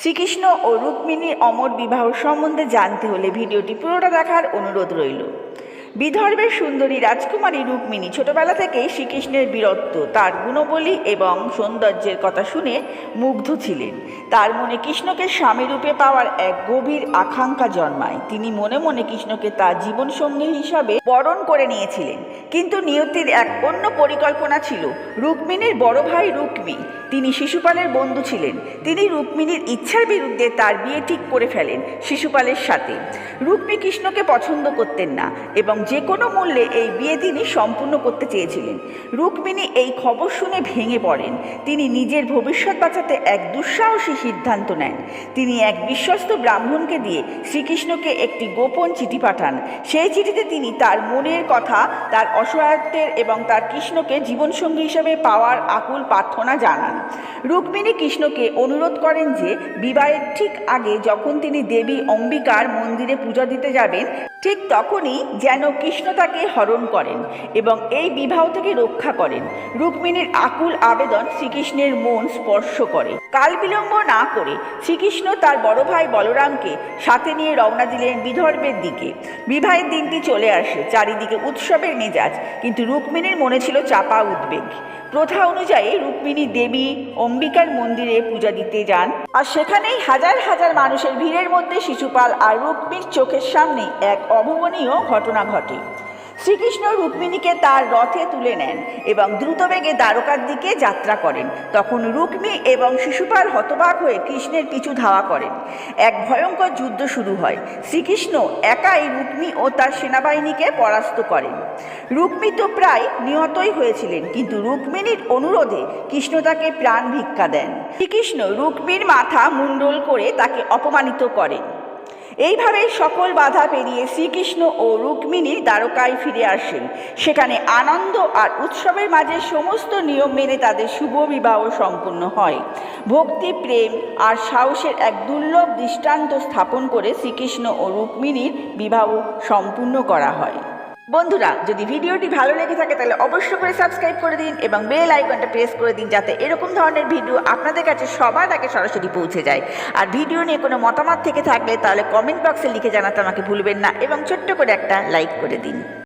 শ্রীকৃষ্ণ ও রুক্মিণীর অমর বিবাহ সম্বন্ধে জানতে হলে ভিডিওটি পুরোটা দেখার অনুরোধ রইল। বিদর্ভের সুন্দরী রাজকুমারী রুক্মিণী ছোটবেলা থেকেই শ্রীকৃষ্ণের বীরত্ব, তার গুণবলী এবং সৌন্দর্যের কথা শুনে মুগ্ধ ছিলেন। তার মনে কৃষ্ণকে স্বামী রূপে পাওয়ার এক গভীর আকাঙ্ক্ষা জন্মায়। তিনি মনে মনে কৃষ্ণকে তার জীবনসঙ্গী হিসাবে বরণ করে নিয়েছিলেন। কিন্তু নিয়তির এক অন্য পরিকল্পনা ছিল, রুক্মিণীর বড় ভাই রুক্মী তিনি শিশুপালের বন্ধু ছিলেন। তিনি রুক্মিণীর ইচ্ছার বিরুদ্ধে তার বিয়ে ঠিক করে ফেলেন শিশুপালের সাথে। রুক্মী কৃষ্ণকে পছন্দ করতেন না এবং যে কোনো মূল্যে এই বিয়ে তিনি সম্পূর্ণ করতে চেয়েছিলেন। রুক্মিণী এই খবর শুনে ভেঙে পড়েন। তিনি নিজের ভবিষ্যৎ বাঁচাতে এক দুঃসাহসী সিদ্ধান্ত নেন। তিনি এক বিশ্বস্ত ব্রাহ্মণকে দিয়ে শ্রীকৃষ্ণকে একটি গোপন চিঠি পাঠান। সেই চিঠিতে তিনি তার মনের কথা, তার অসহায়ত্বের এবং তার কৃষ্ণকে জীবনসঙ্গী হিসেবে পাওয়ার আকুল প্রার্থনা জানান। রুক্মিণী কৃষ্ণকে অনুরোধ করেন যে বিবাহের ঠিক আগে যখন তিনি দেবী অম্বিকার মন্দিরে পূজা দিতে যাবেন, ঠিক তখনই যেন কৃষ্ণ তাকে হরণ করেন এবং এই বিবাহ থেকে রক্ষা করেন। রুক্মিণীর আকুল আবেদন শ্রীকৃষ্ণের মন স্পর্শ করে। কাল বিলম্ব না করে শ্রীকৃষ্ণ তার বড় ভাই বলরামকে সাথে নিয়ে রওনা দিলেন বিদর্ভের দিকে। বিবাহের দিনটি চলে আসে চারিদিকে উৎসবের মেজাজ, কিন্তু রুক্মিণীর মনে ছিল চাপা উদ্বেগ। প্রথা অনুযায়ী রুক্মিণী দেবী অম্বিকার মন্দিরে পূজা দিতে যান। আর সেখানেই হাজার হাজার মানুষের ভিড়ের মধ্যে শিশুপাল আর রুক্মির চোখের সামনে এক অভাবনীয় ঘটনা ঘটে। শ্রীকৃষ্ণ রুক্মিণীকে তার রথে তুলে নেন এবং দ্রুতবেগে দ্বারকার দিকে যাত্রা করেন। তখন রুক্মি এবং শিশুপাল হতবাক হয়ে কৃষ্ণের পিছু ধাওয়া করেন। এক ভয়ঙ্কর যুদ্ধ শুরু হয়। শ্রীকৃষ্ণ একাই রুক্মি ও তার সেনাবাহিনীকে পরাস্ত করেন। রুক্মি তো প্রায় নিহতই হয়েছিলেন, কিন্তু রুক্মিণীর অনুরোধে কৃষ্ণ তাকে প্রাণ ভিক্ষা দেন। শ্রীকৃষ্ণ রুক্মির মাথা মুন্ডল করে তাকে অপমানিত করেন। এইভাবেই সকল বাধা পেরিয়ে শ্রীকৃষ্ণ ও রুক্মিণী দ্বারকায় ফিরে আসেন। সেখানে আনন্দ আর উৎসবের মাঝে সমস্ত নিয়ম মেনে তাদের শুভ বিবাহ সম্পূর্ণ হয়। ভক্তি, প্রেম আর সাহসের এক দুর্লভ দৃষ্টান্ত স্থাপন করে শ্রীকৃষ্ণ ও রুক্মিণীর বিবাহ সম্পূর্ণ করা হয়। বন্ধুরা, যদি ভিডিওটি ভালো লেগে থাকে, তাহলে অবশ্য করে সাবস্ক্রাইব করে দিন এবং বেল আইকনটা প্রেস করে দিন যাতে এরকম ধরনের ভিডিও আপনাদের কাছে সবার আগে সরাসরি পৌঁছে যায়। আর ভিডিও নিয়ে কোনো মতামত থেকে থাকলে, তাহলে কমেন্ট বক্সে লিখে জানাতে আমাকে ভুলবেন না এবং ছোট্ট করে একটা লাইক করে দিন।